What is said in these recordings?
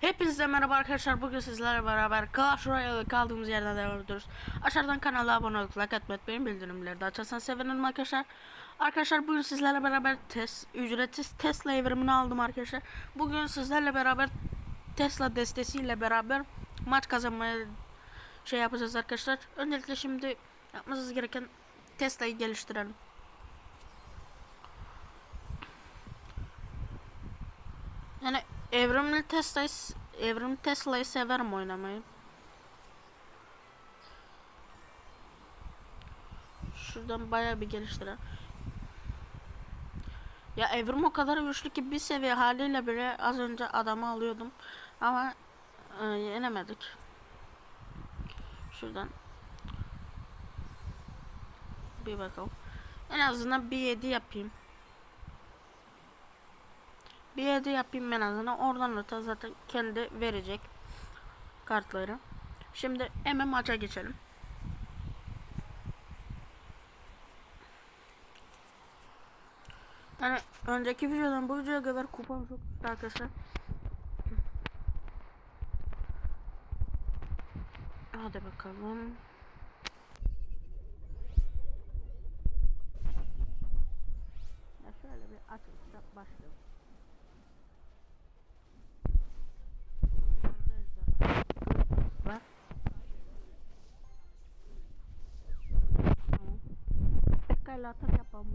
Hepinize merhaba arkadaşlar. Bugün sizlerle beraber Clash Royale kaldığımız yerden devam ediyoruz. Aşağıdan kanala abone olup like atmayı unutmayın. Bildirimleri de açarsanız sevinirim arkadaşlar. Arkadaşlar bugün sizlerle beraber test, ücretsiz Tesla evrimini aldım arkadaşlar. Bugün sizlerle beraber Tesla destesiyle beraber maç kazanmaya şey yapacağız arkadaşlar. Öncelikle şimdi yapmamız gereken Tesla'yı geliştirelim. Yani evrimli Tesla'yı evrimli Tesla'yı severim oynamayı. Şuradan bayağı bir geliştirelim. Ya evrim o kadar güçlü ki bir seviye haliyle bile az önce adamı alıyordum. Ama e, yenemedik. Şuradan. Bir bakalım. En azından bir 7 yapayım. Bir 7 yapayım en azından. Oradan öte zaten kendi verecek kartları. Şimdi hemen maça geçelim. Yani önceki videodan bu videoya kadar kupam çok düştü arkadaşlar. Hadi bakalım. Ya şöyle bir açılışta başlayalım. Pekala atak yapalım.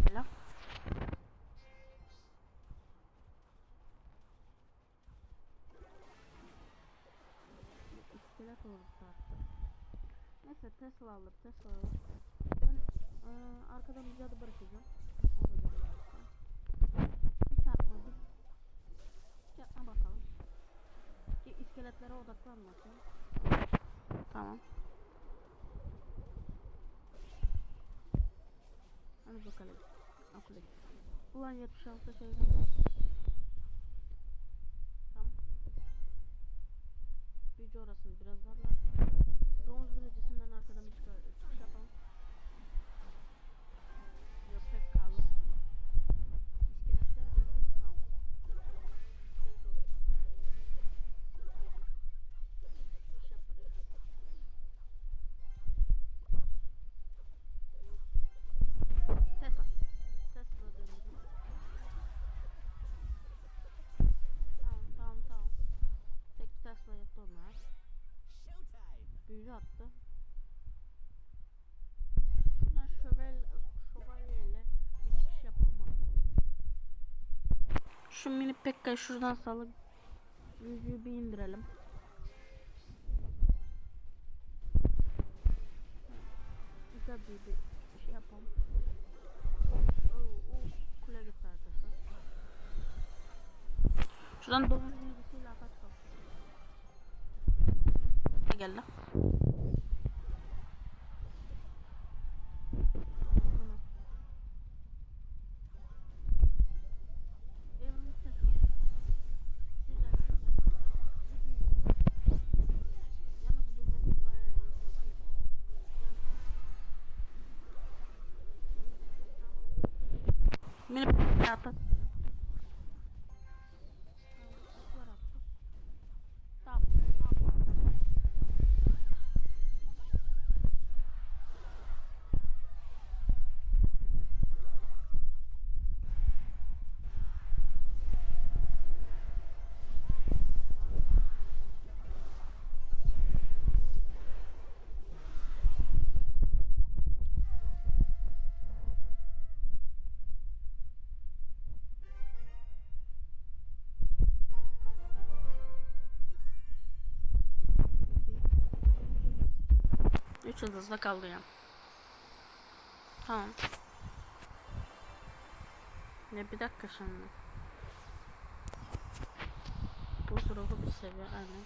Mesela. İskelet ordusu attı. Neyse Tesla alır Tesla alır. Ben e, arkadan bir cadı bırakacağım. O da cadı bıraksın. Bir çarpma bir, çarpma basalım. Ki iskeletlere odaklanmasın. Tamam. Hani bakalım. Okula. Ulan 76 şey. Tamam. Büyücü orasını biraz darla. Domuz binicisinden arkadan bir çıkar, attı. Şuradan şövel, şövalyeyle bir çıkış yapalım. Şu mini Pekka'yı şuradan salıp büyücüyü bir indirelim. Güzel bir, bir şey yapalım. Oo, o kule gitti arkadaşlar. Şuradan domuz büyücüsüyle atak kalk. Gel 3 yıldızla kaldıracağım. Tamam. Ne bir dakika şimdi. bu Buzdolabı bir seviye aynen.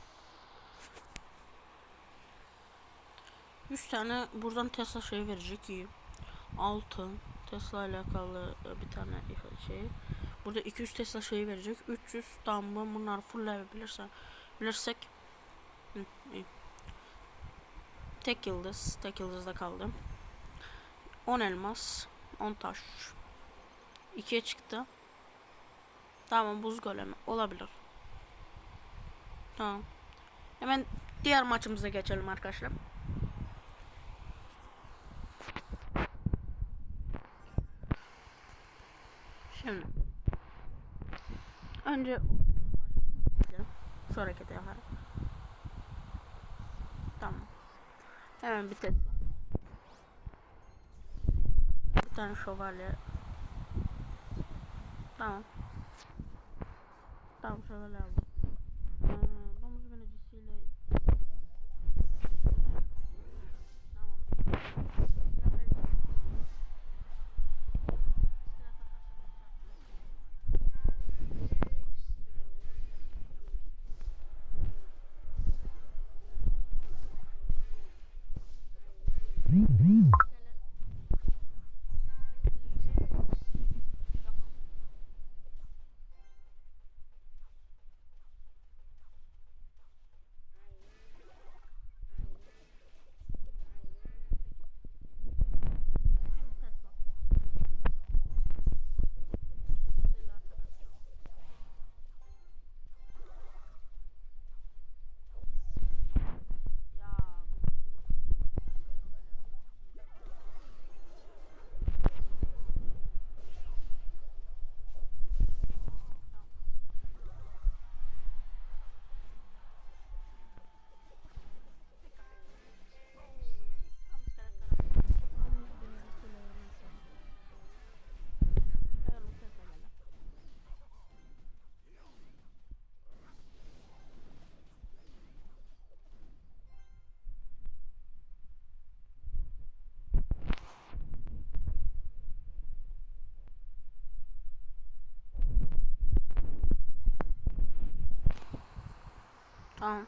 3 tane buradan Tesla şey verecek ki altın Tesla alakalı bir tane şey. Burada 200 Tesla şey verecek. 300 damla bunlar fullleyebilirsen bilirsek Hı, iyi. Tek yıldız. Tek yıldızda kaldım. 10 elmas. 10 taş. 2'ye çıktı. Tamam buz golemi. Olabilir. Tamam. Hemen diğer maçımıza geçelim arkadaşlar. Şimdi. Önce şu hareketi yaparım. Tamam. Hemen bir test. Bir tane şövalye. Tamam. Tamam şövalye aldım. Tamam.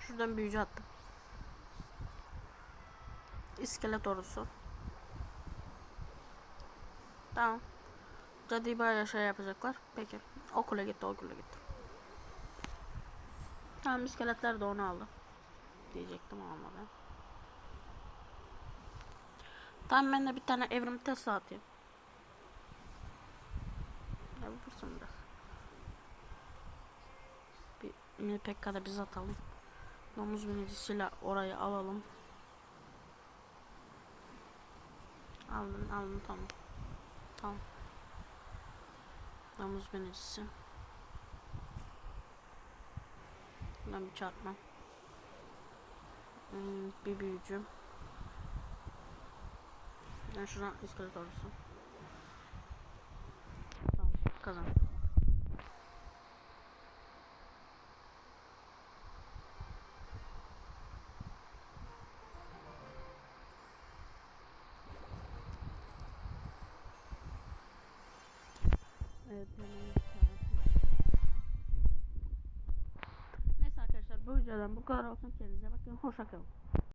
Şuradan büyücü attım. İskelet ordusu. Tamam. Cadı böyle şey yapacaklar. Peki. Okula gitti, okula gitti. Tamam iskeletler de onu aldı. Diyecektim olmadı. Tamam ben de bir tane evrim testi atayım. Ne vursun biraz. Bir pekkada biz atalım. Domuz binicisiyle orayı alalım. Aldım aldım tamam. Tamam. Domuz binicisi. Buradan bir çarpma. Hmm, bir büyücü. Ben şuna iskelet olursun. Tamam kazan. Evet, Neyse arkadaşlar bu videodan bu kadar olsun. Kendinize bakın. Hoşça kalın.